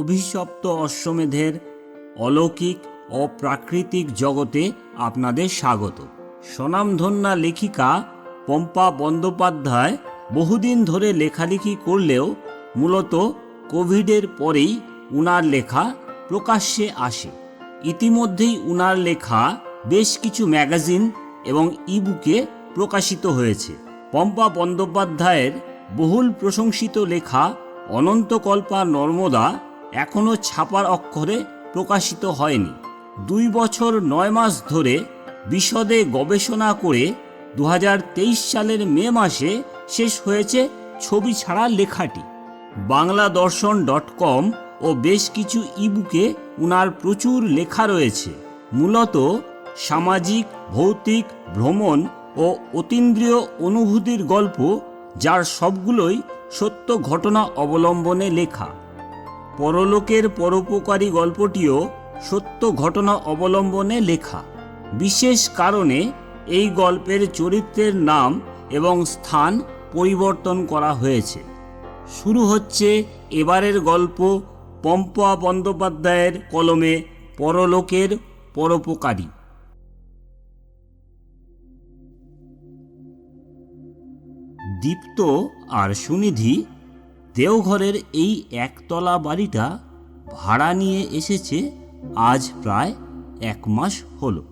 অভিশপ্ত অশ্বমেধের অলৌকিক ও প্রাকৃতিক জগতে আপনাদের স্বাগত। স্বনামধন্যা লেখিকা পম্পা বন্দ্যোপাধ্যায় বহুদিন ধরে লেখালেখি করলেও মূলত কোভিডের পরেই উনার লেখা প্রকাশ্যে আসে। ইতিমধ্যেই উনার লেখা বেশ কিছু ম্যাগাজিন এবং ইবুকে প্রকাশিত হয়েছে। পম্পা বন্দ্যোপাধ্যায়ের বহুল প্রশংসিত লেখা অনন্তকল্পা নর্মদা এখনও ছাপার অক্ষরে প্রকাশিত হয়নি। দুই বছর নয় মাস ধরে বিশদে গবেষণা করে দু হাজার তেইশ সালের মে মাসে শেষ হয়েছে ছবি ছাড়া লেখাটি। বাংলা দর্শন ডট কম ও বেশ কিছু ইবুকে উনার প্রচুর লেখা রয়েছে। মূলত সামাজিক, ভৌতিক, ভ্রমণ ও অতীন্দ্রিয় অনুভূতির গল্প, যার সবগুলোই সত্য ঘটনা অবলম্বনে লেখা। পরলোকের পরোপকারী গল্পটিও সত্য ঘটনা অবলম্বনে লেখা। বিশেষ কারণে এই গল্পের চরিত্রের নাম এবং স্থান পরিবর্তন করা হয়েছে। শুরু হচ্ছে এবারের গল্প পম্পা বন্দ্যোপাধ্যায়ের কলমে পরলোকের পরোপকারী। দীপ্ত আর সুনিধি দেওঘরের এই একতলা বাড়িটা ভাড়া নিয়ে এসেছে আজ প্রায় এক মাস হলো।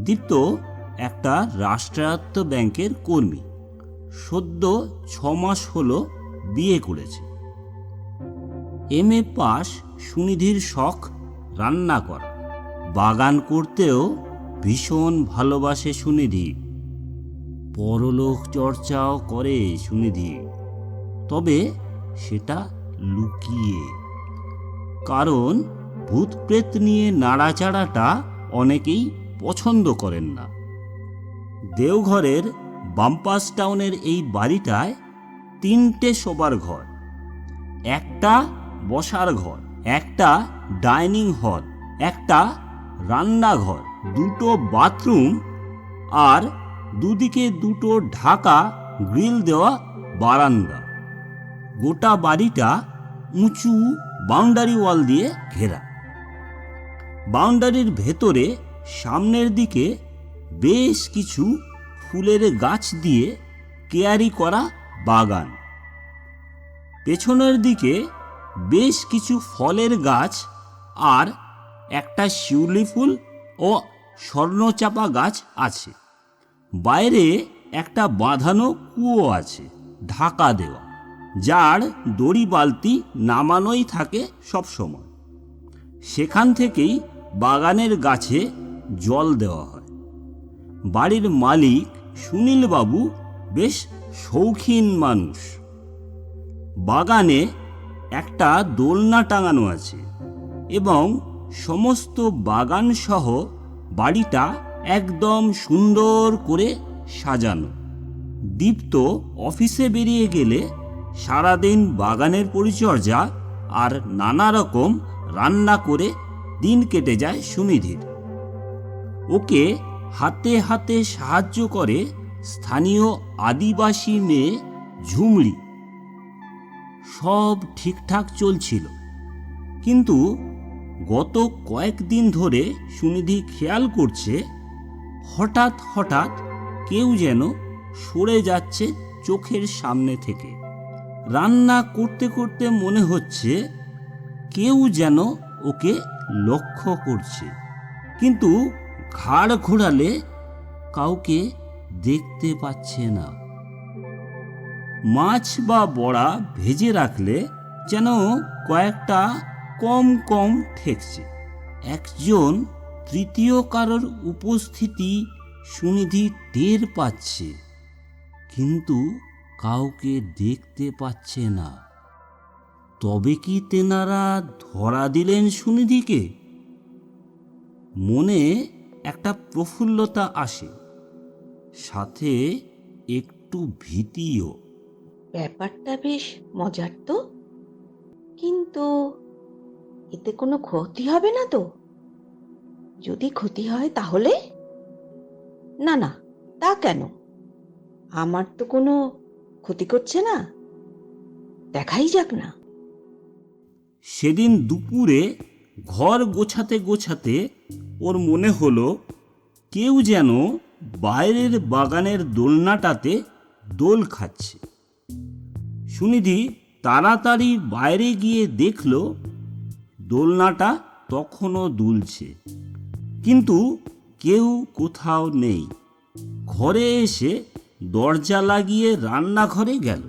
দীপ্ত একটা রাষ্ট্রায়ত্ত ব্যাংকের কর্মী। সদ্য ছ মাস হলো বিয়ে করেছে। এম এ পাস সুনিধির শখ রান্না করা। বাগান করতেও ভীষণ ভালোবাসে সুনিধি। পরলোক চর্চাও করে সুনিধি। তবে সেটা লুকিয়ে। কারণ ভূত প্রেত নিয়ে নাড়াচাড়াটা অনেকেই পছন্দ করেন না। দেওঘরের বাম্পাস টাউনের এই বাড়িটায় তিনটে শোবার ঘর, একটা বসার ঘর, একটা ডাইনিং হল, একটা রান্নাঘর, দুটো বাথরুম আর দুদিকে দুটো ঢাকা গ্রিল দেওয়া বারান্দা। গোটা বাড়িটা উঁচু বাউন্ডারি ওয়াল দিয়ে ঘেরা। বাউন্ডারির ভেতরে সামনের দিকে বেশ কিছু ফুলের গাছ দিয়ে কেয়ারি করা বাগান। পেছনের দিকে বেশ কিছু ফলের গাছ আর একটা শিউলি ফুল ও স্বর্ণচাপা গাছ আছে। বাইরে একটা বাঁধানো কুয়ো আছে, ঢাকা দেওয়া। যার দড়ি বালতি নামানোই থাকে সব সময়। সেখান থেকেই বাগানের গাছে জল দেওয়া হয়। বাড়ির মালিক সুনীলবাবু বেশ শৌখিন মানুষ। বাগানে একটা দোলনা টাঙানো আছে এবং সমস্ত বাগান সহ বাড়িটা একদম সুন্দর করে সাজানো। দীপ্ত অফিসে বেরিয়ে গেলে সারাদিন বাগানের পরিচর্যা আর নানা রকম রান্না করে দিন কেটে যায় সুনিধির ওকে হাতে হাতে সাহায্য করে স্থানীয় আদিবাসী মেয়ে ঝুমড়ি। সব ঠিকঠাক চলছিল। কিন্তু গত কয়েকদিন ধরে সুনিধি খেয়াল করছে, হঠাৎ হঠাৎ কেউ যেন সরে যাচ্ছে চোখের সামনে থেকে। রান্না করতে করতে মনে হচ্ছে কেউ যেন ওকে লক্ষ্য করছে। কিন্তু ঘাড় ঘোরালে কাউকে দেখতে পাচ্ছে না। মাছ বা বড়া ভেজে রাখলে যেন কয়েকটা কম কম ঠেকছে। একজন তৃতীয় কারোর উপস্থিতি সুনিধি টের পাচ্ছে। কিন্তু কাউকে দেখতে পাচ্ছে না। তবে কি তেনারা ধরা দিলেন সুনিধিকে? মনে একটা প্রফুল্লতা আসে, সাথে একটু ভীতিও। ব্যাপারটা বেশ মজার তো। কিন্তু এতে কোনো ক্ষতি হবে না তো? যদি ক্ষতি হয় তাহলে? না না, তা কেন? আমার তো কোনো ক্ষতি করছে না? দেখাই যাক না। সেদিন দুপুরে ঘর গোছাতে গোছাতে ওর মনে হলো, কেউ যেন বাইরের বাগানের দোলনাটাতে দোল খাচ্ছে। সুনিধি তাড়াতাড়ি বাইরে গিয়ে দেখল, দোলনাটা তখনও দুলছে। কিন্তু কেউ কোথাও নেই। ঘরে এসে দরজা লাগিয়ে রান্নাঘরে গেল।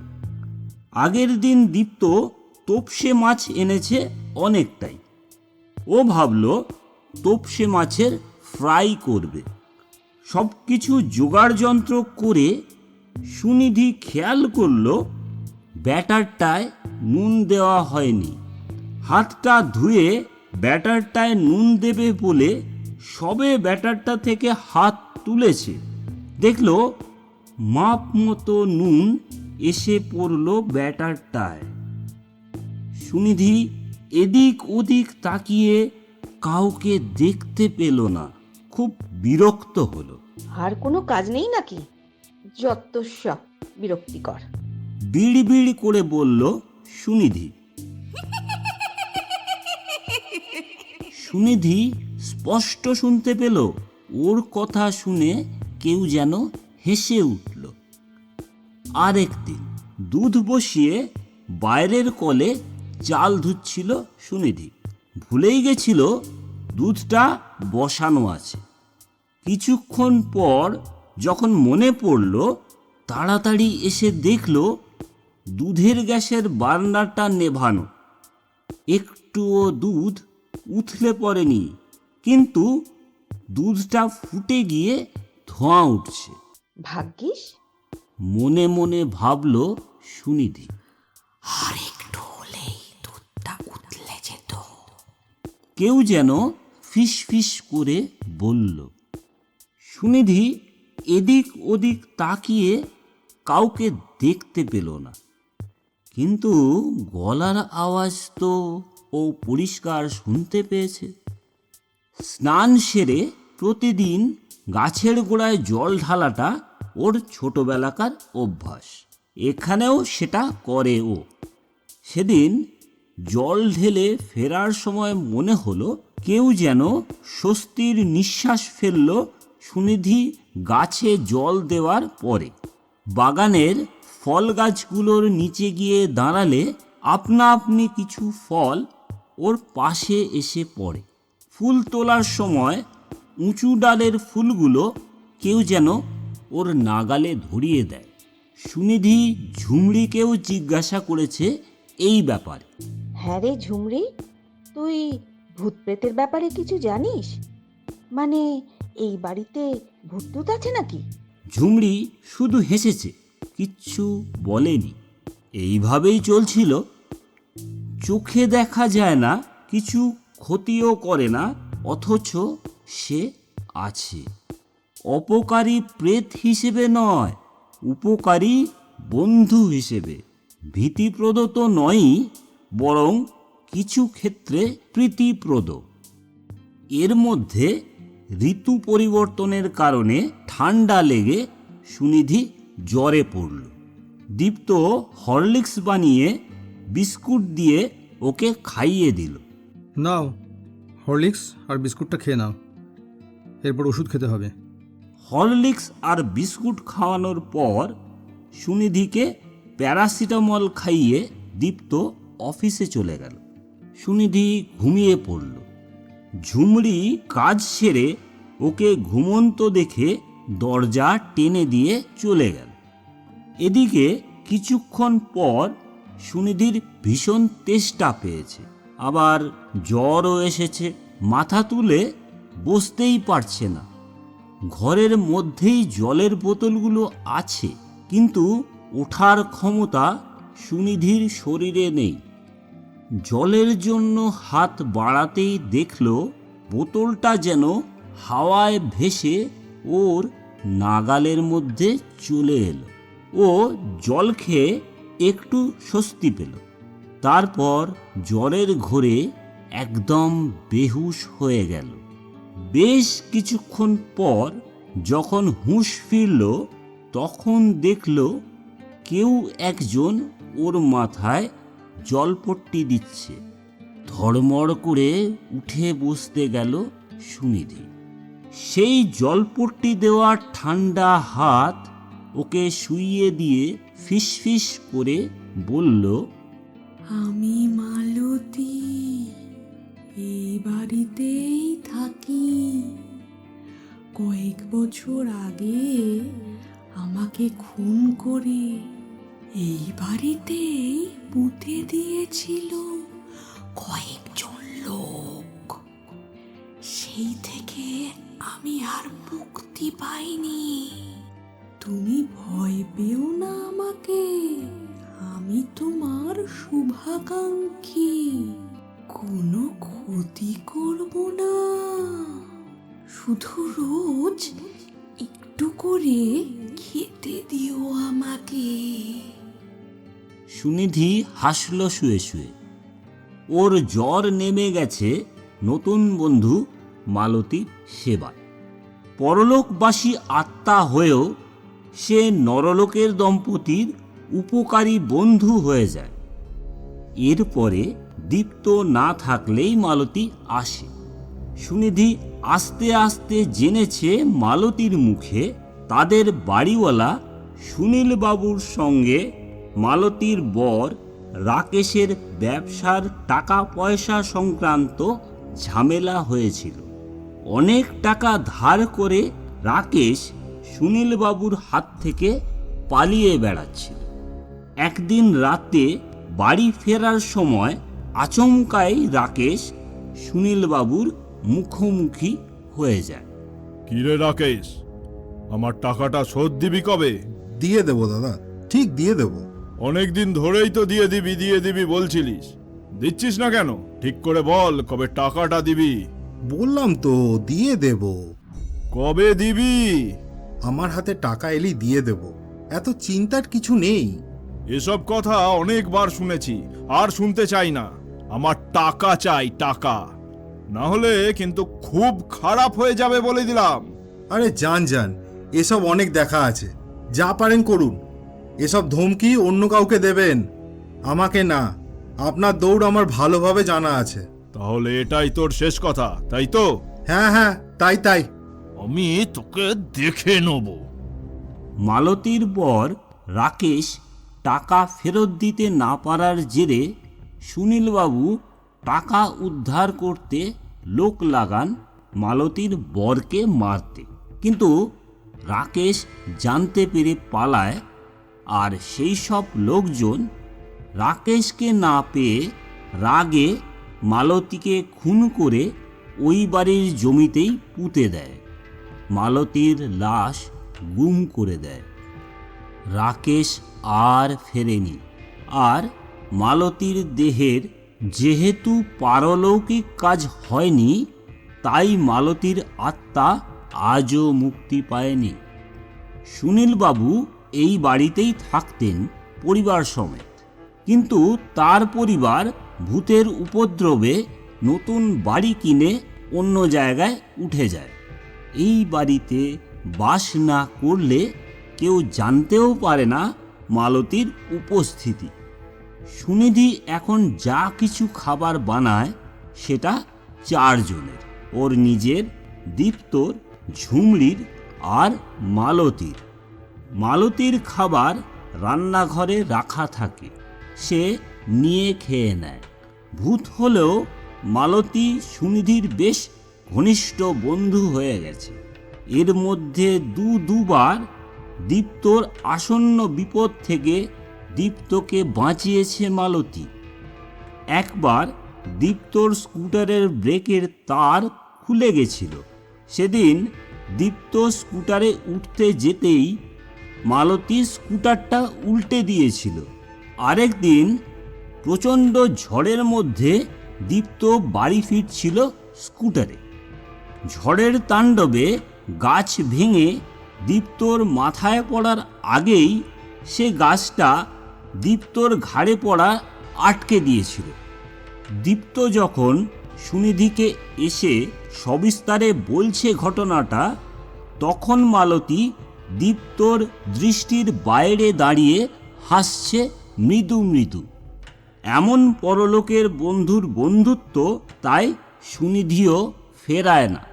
আগের দিন দীপ্ত তোপসে মাছ এনেছে অনেকটাই। ও ভাবল, তোপসে মাছের ফ্রাই করবে। সব কিছু জোগাড় যন্ত্র করে সুনিধি খেয়াল করল, ব্যাটারটায় নুন দেওয়া হয়নি। হাতটা ধুয়ে ব্যাটারটায় নুন দেবে বলে সবে ব্যাটারটা থেকে হাত তুলেছে। দেখল মাপ মতো নুন এসে পড়ল ব্যাটারটায় সুনিধি এদিক ওদিক তাকিয়ে কাউকে দেখতে পেল না খুব বিরক্ত হলো। আর কোনো কাজ নেই নাকি? যত সব বিরক্তিকর। বিড় বিড় করে বলল সুনিধি। সুনিধি স্পষ্ট শুনতে পেল ওর কথা শুনে কেউ যেন হেসে উঠল। আরেকদিন দুধ বসিয়ে বাইরের কলে চাল ধুচ্ছিল সুনিধি। ভুলেই গেছিল দুধটা বসানো আছে। কিছুক্ষণ পর যখন মনে পড়ল, তাড়াতাড়ি এসে দেখল দুধের গ্যাসের বার্নারটা নেভানো। একটুও দুধ উথলে পড়েনি, কিন্তু দুধটা ফুটে গিয়ে ধোঁয়া উঠছে। ভাগ্যিস? মনে মনে ভাবল সুনিধি আর একটু হলেই দুধটা উতলে যেত। কেউ যেন ফিস ফিস করে বলল সুনিধি এদিক ওদিক তাকিয়ে কাউকে দেখতে পেল না। কিন্তু গলার আওয়াজ তো ও পরিষ্কার শুনতে পেয়েছে। স্নান সেরে প্রতিদিন গাছের গোড়ায় জল ঢালাটা ওর ছোটবেলাকার অভ্যাস। এখানেও সেটা করে ও সেদিন জল ঢেলে ফেরার সময় মনে হলো কেউ যেন স্বস্তির নিঃশ্বাস ফেলল সুনিধি গাছে জল দেওয়ার পরে। বাগানের ফল গাছগুলোর নিচে গিয়ে দাঁড়ালে আপনা আপনি কিছু ফল ওর পাশে এসে পড়ে। ফুল তোলার সময় উঁচু ডালের ফুলগুলো কেউ যেন ওর নাগালে ধরিয়ে দেয়। সুনিধি ঝুমড়িকেও জিজ্ঞাসা করেছে এই ব্যাপারে। হ্যাঁ রে ঝুমরি তুই ভূত প্রেতের ব্যাপারে কিছু জানিস? মানে এই বাড়িতে ভূতটুত আছে নাকি? ঝুমড়ি শুধু হেসেছে কিচ্ছু বলেনি। এইভাবেই চলছিল। চোখে দেখা যায় না কিছু ক্ষতিও করে না অথচ সে আছে। অপকারী প্রেত হিসেবে নয়, উপকারী বন্ধু হিসেবে। ভীতিপ্রদ তো নয়ই, বরং কিছু ক্ষেত্রে প্রীতিপ্রদ। এর মধ্যে ঋতু পরিবর্তনের কারণে ঠান্ডা লেগে সুনিধি জ্বরে পড়ল। দীপ্ত হরলিক্স বানিয়ে বিস্কুট দিয়ে ওকে খাইয়ে দিল। নাও, হরলিক্স আর বিস্কুটটা খেয়ে নাও। এরপর ওষুধ খেতে হবে। হরলিক্স আর বিস্কুট খাওয়ানোর পর সুনিধিকে প্যারাসিটামল খাইয়ে দীপ্ত অফিসে চলে গেল। সুনিধি ঘুমিয়ে পড়ল। ঝুমড়ি কাজ সেরে ওকে ঘুমন্ত দেখে দরজা টেনে দিয়ে চলে গেল। এদিকে কিছুক্ষণ পর সুনিধির ভীষণ তেষ্টা পেয়েছে। আবার জ্বরও এসেছে। মাথা তুলে বসতেই পারছে না। ঘরের মধ্যেই জলের বোতলগুলো আছে, কিন্তু ওঠার ক্ষমতা সুনিধির শরীরে নেই। জলের জন্য হাত বাড়াতেই দেখল বোতলটা যেন হাওয়ায় ভেসে ওর নাগালের মধ্যে চলে এলো। ও জল খেয়ে একটু স্বস্তি পেল। তারপর জলের ঘোরে একদম বেহুশ হয়ে গেল। বেশ কিছুক্ষণ পর যখন হুঁশ ফিরল, তখন দেখল কেউ একজন ওর মাথায় জলপট্টি দিচ্ছে। ধর্মড় করে উঠে বসতে গেল সুনিধি। সেই জলপট্টি দেওয়া ঠান্ডা হাত ওকে শুইয়ে দিয়ে ফিসফিস করে বলল, আমি মালতী বাড়িতেই থাকি। কয়েক বছর আগে আমাকে খুন করে এই বাড়িতেই পুঁতে দিয়েছিল কয়েকজন লোক। সেই থেকে আমি আর মুক্তি পাইনি। তুমি ভয় পেও না আমাকে, আমি তোমার শুভাকাঙ্ক্ষী। কোনো ক্ষতি করব না। শুধু রোজ একটু করে খেতে দিও আমাকে। সুনিধি হাসল শুয়ে শুয়ে। ওর জ্বর নেমে গেছে নতুন বন্ধু মালতীর সেবায়। পরলোকবাসী আত্মা হয়েও সে নরলোকের দম্পতির উপকারী বন্ধু হয়ে যায়। এরপরে দীপ্ত না থাকলেই মালতী আসে। সুনিধি আস্তে আস্তে জেনেছে মালতীর মুখে তাদের বাড়িওয়ালা সুনীল বাবুর সঙ্গে মালতীর বর রাকেশের ব্যবসার টাকা পয়সা সংক্রান্ত ঝামেলা হয়েছিল। অনেক টাকা ধার করে রাকেশ সুনীল বাবুর হাত থেকে পালিয়ে বেড়াচ্ছিল। একদিন রাতে বাড়ি ফেরার সময় আচমকাই রাকেশ সুনীলবাবুর মুখোমুখি হয়ে যায়। কিরে রাকেশ আমার টাকাটা শোধ দিবি কবে? দিয়ে দেবো দাদা ঠিক দিয়ে দেবো। অনেক দিন ধরেই তো দিয়ে দিবি দিয়ে দিবি বলছিলিস। দিচ্ছিস না কেন? ঠিক করে বল কবে টাকাটা দিবি? বললাম তো দিয়ে দেব। কবে দিবি? আমার হাতে টাকা এলেই দিয়ে দেব। এত চিন্তার কিছু নেই। এসব কথা অনেকবার শুনেছি আর শুনতে চাই না। আমার টাকা চাই টাকা। না হলে কিন্তু খুব খারাপ হয়ে যাবে বলে দিলাম। আরে যান যান। এসব অনেক দেখা আছে। যা পারেন করুন। এসব ধমকি অন্য কাউকে দেবেন। আমাকে না। আপনার দৌড় আমার ভালোভাবে জানা আছে। তাহলে এটাই তোর শেষ কথা তাই তো? হ্যাঁ হ্যাঁ তাই তাই। আমি তোকে দেখে নেব। মালতীর পর রাকেশ টাকা ফেরত দিতে না পারার জেরে সুনীলবাবু টাকা উদ্ধার করতে লোক লাগান মালতীর বরকে মারতে। কিন্তু রাকেশ জানতে পেরে পালায় আর সেই সব লোকজন রাকেশকে না পেয়ে রাগে মালতীকে খুন করে ওই বাড়ির জমিতেই পুঁতে দেয়। মালতীর লাশ গুম করে দেয়। রাকেশ আর ফেরেনি। আর মালতীর দেহের যেহেতু পারলৌকিক কাজ হয়নি, তাই মালতীর আত্মা আজও মুক্তি পায়নি। সুনীলবাবু এই বাড়িতেই থাকতেন পরিবার সমেত। কিন্তু তার পরিবার ভূতের উপদ্রবে নতুন বাড়ি কিনে অন্য জায়গায় উঠে যায়। এই বাড়িতে বাস না করলে কেউ জানতেও পারে না মালতীর উপস্থিতি। সুনিধি এখন যা কিছু খাবার বানায়, সেটা চারজনের। ওর নিজের, দীপ্তর, ঝুমড়ির আর মালতীর। মালতীর খাবার রান্নাঘরে রাখা থাকে। সে নিয়ে খেয়ে নেয়। ভূত হলেও মালতী সুনিধির বেশ ঘনিষ্ঠ বন্ধু হয়ে গেছে। এর মধ্যে দু দুবার দীপ্তর আসন্ন বিপদ থেকে দীপ্তকে বাঁচিয়েছে মালতী। একবার দীপ্তর স্কুটারের ব্রেকের তার খুলে গেছিল। সেদিন দীপ্ত স্কুটারে উঠতে যেতেই মালতী স্কুটারটা উল্টে দিয়েছিল। আরেক দিন প্রচণ্ড ঝড়ের মধ্যে দীপ্ত বাড়ি ফিরছিল স্কুটারে। ঝড়ের তাণ্ডবে গাছ ভেঙে দীপ্তর মাথায় পড়ার আগেই সে গাছটা দীপ্তর ঘাড়ে পড়া আটকে দিয়েছিল। দীপ্ত যখন সুনিধিকে এসে সবিস্তারে বলছে ঘটনাটা, তখন মালতী দীপ্তর দৃষ্টির বাইরে দাঁড়িয়ে হাসছে, মৃদু মৃদু। এমন পরলোকের বন্ধুর বন্ধুত্ব তাই সুনিধিও ফেরায় না।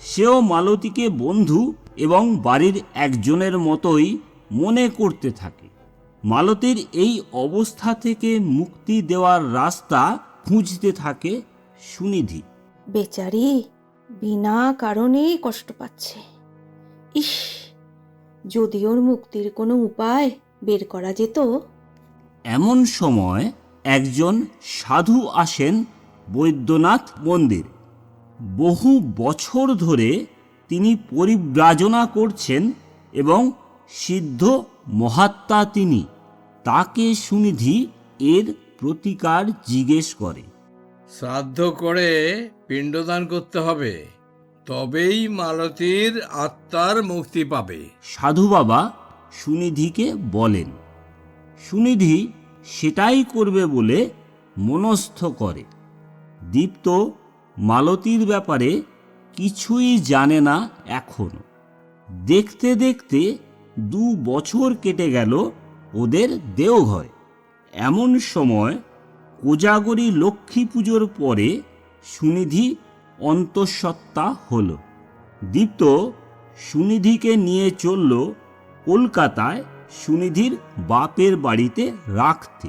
সেও মালতীকে বন্ধু এবং বাড়ির একজনের মতোই মনে করতে থাকে। মালতীর এই অবস্থা থেকে মুক্তি দেওয়ার রাস্তা খুঁজতে থাকে সুনিধি। বেচারি বিনা কারণে কষ্ট পাচ্ছে। ইস যদি ওর মুক্তির কোনো উপায় বের করা যেত? এমন সময় একজন সাধু আসেন বৈদ্যনাথ মন্দির। বহু বছর ধরে তিনি পরিব্রাজনা করছেন এবং সিদ্ধ মহাত্মা তিনি তাকে সুনিধি এর প্রতিকার জিজ্ঞেস করে। শ্রাদ্ধ করে পিণ্ডদান করতে হবে তবেই মালতীর আত্মার মুক্তি পাবে। সাধু বাবা সুনিধিকে বলেন সুনিধি সেটাই করবে বলে মনস্থ করে। দীপ্ত মালতীর ব্যাপারে কিছুই জানে না এখনও। দেখতে দেখতে দু বছর কেটে গেল ওদের দেওঘরে। এমন সময় কোজাগরী লক্ষ্মী পুজোর পরে সুনিধি অন্তঃসত্ত্বা হল। দীপ্ত সুনিধিকে নিয়ে চলল কলকাতায় সুনিধির বাপের বাড়িতে রাখতে।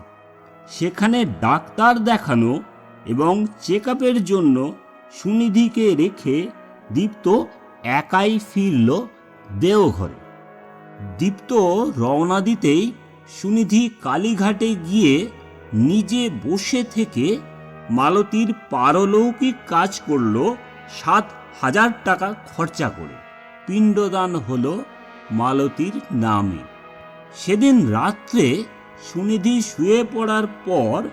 সেখানে ডাক্তার দেখানো এবং চেক জন্য সুনিধিকে রেখে দীপ্ত একাই ফিরল দেওঘরে। দীপ্ত রওনা দিতেই সুনিধি কালীঘাটে গিয়ে নিজে বসে থেকে মালতীর পারলৌকিক কাজ করল সাত হাজার টাকা খরচা করে। পিণ্ডদান হল মালতীর নামে। সেদিন রাত্রে সুনিধি শুয়ে পড়ার পর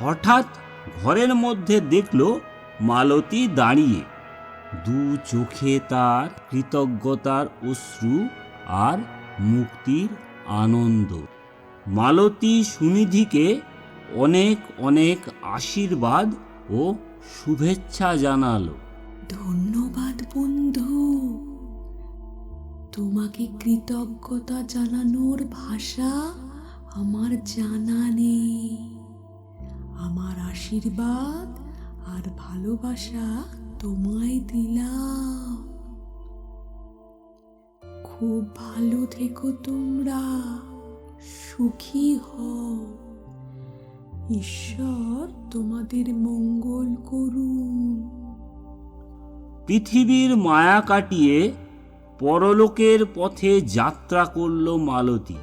হঠাৎ ঘরের মধ্যে দেখল মালতী দাঁড়িয়ে। দু চোখে তার কৃতজ্ঞতার অশ্রু আর মুক্তির আনন্দ। মালতী সুনিধিকে অনেক অনেক আশীর্বাদ ও শুভেচ্ছা জানালো। ধন্যবাদ বন্ধু। তোমাকে কৃতজ্ঞতা জানানোর ভাষা আমার জানা নেই। আমার আশীর্বাদ আর ভালোবাসা তোমায় দিলাম। খুব ভালো থেকো তোমরা, সুখী হও। ঈশ্বর তোমাদের মঙ্গল করুন। পৃথিবীর মায়া কাটিয়ে পরলোকের পথে যাত্রা করল মালতী।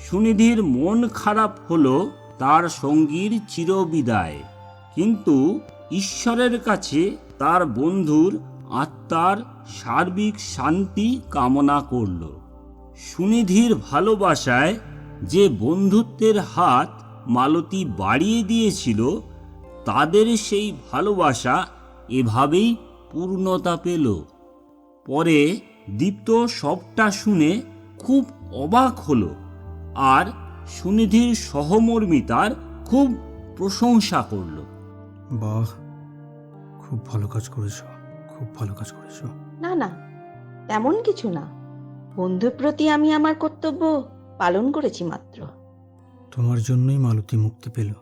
সুনিধির মন খারাপ হলো তার সঙ্গীর চিরবিদায়। কিন্তু ঈশ্বরের কাছে তার বন্ধুর আত্মার সার্বিক শান্তি কামনা করল। সুনিধির ভালোবাসায় যে বন্ধুত্বের হাত মালতী বাড়িয়ে দিয়েছিল, তাদের সেই ভালোবাসা এভাবেই পূর্ণতা পেল। পরে দীপ্ত সবটা শুনে খুব অবাক হলো আর সুনিধির সহমর্মিতার খুব প্রশংসা করল। বাহ, খুব ভালো কাজ করেছ। খুব ভালো কাজ করেছ। না না তেমন কিছু না। বন্ধুর প্রতি আমি আমার কর্তব্য পালন করেছি মাত্র। তোমার জন্যই মালতী মুক্তি পেল।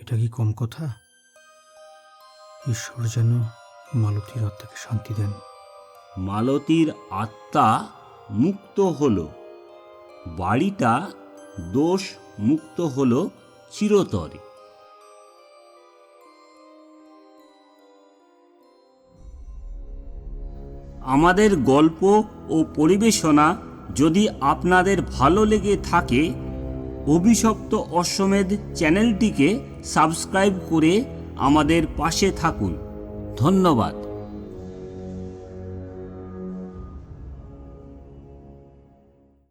এটা কি কম কথা? ঈশ্বর যেন মালতীর আত্মাকে শান্তি দেন। মালতীর আত্মা মুক্ত হলো। বাড়িটা দোষ মুক্ত হল চিরতরে। আমাদের গল্প ও পরিবেশনা যদি আপনাদের ভালো লেগে থাকে, অভিশপ্ত অশ্বমেধ চ্যানেলটিকে সাবস্ক্রাইব করে আমাদের পাশে থাকুন। ধন্যবাদ।